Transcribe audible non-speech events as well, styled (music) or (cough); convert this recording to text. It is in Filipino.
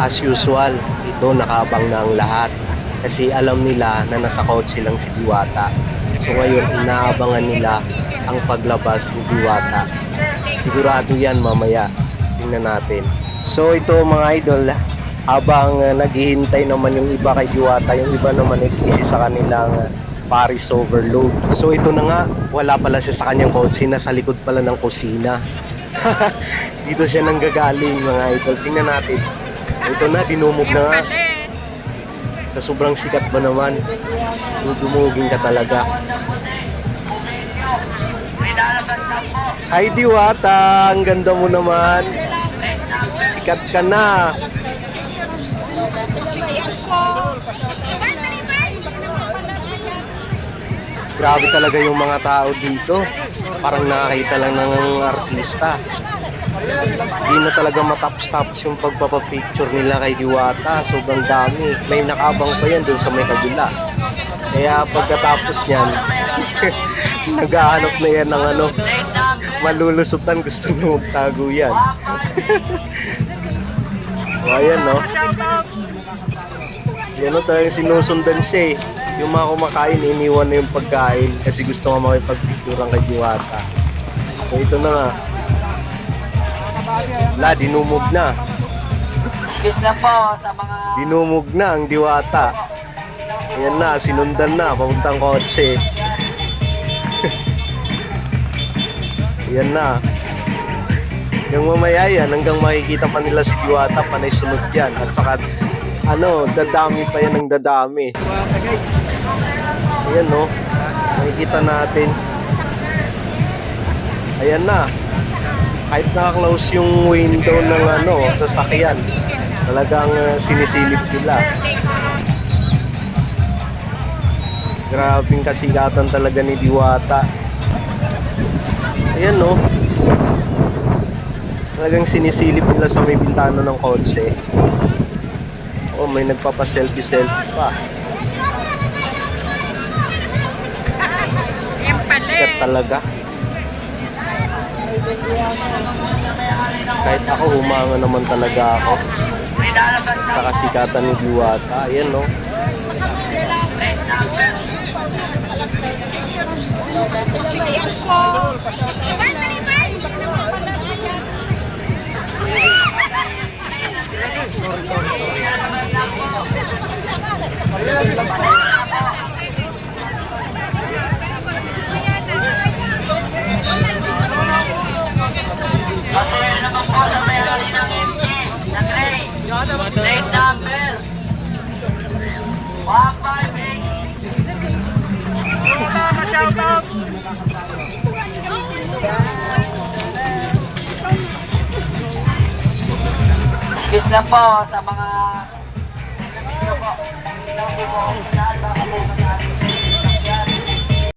as usual, ito nakabang na ang lahat. Kasi alam nila na nasa coach silang si Diwata. So ngayon, inaabangan nila ang paglabas ni Diwata. Sigurado yan mamaya. Tingnan natin. So ito mga idol, habang uh, naghihintay naman yung iba kay Diwata, yung iba naman nag-easy sa kanilang Paris overload. So ito na nga, wala pala siya sa kanyang kotse, nasa likod pala ng kusina. (laughs) Dito siya nanggagaling mga idol. Tingnan natin. Ito na, dinumog na nga. Sa sobrang sikat ba naman, dudumugin ka talaga. Hi Diwata, ang ganda mo naman. Sikat ka na. Grabe talaga yung mga tao dito. Parang nakakita lang ng artista. Hindi na talaga matapos-tapos yung pagpapapicture nila kay Diwata. Sobrang dami. May nakabang pa yan dun sa may kabila. Kaya pagkatapos niyan, (laughs) naghahanap na yan ng ano, malulusutan. Gusto na magtago yan. (laughs) o ayan no. Yan o talagang sinusundan siya eh. Yung mga kumakain, iniwan na yung pagkain kasi gusto nga makipagpicturean kay Diwata. So ito na nga. Wala, dinumog na. Kiss na po sa mga Dinumog na ang Diwata. Ayan na, sinundan na, papuntang kotse. (laughs) Ayan na. Yung mamaya yan, hanggang makikita pa nila si Diwata, panay sunod yan. At saka, ano, dadami pa yan ng dadami. Ayan no, makikita natin. Ayan na. Kahit naka-close yung window ng ano, sasakyan, talagang uh, sinisilip nila. Grabing kasigatan talaga ni Diwata. Ayan no. Talagang sinisilip nila sa may bintana ng kotse. Oh, may nagpapa-selfie-selfie pa. Sikat talaga. Kahit ako, humanga naman talaga ako sa kasikatan ni Diwata. Ayan no. Patuloy 158. shoutout! Kiss na po sa mga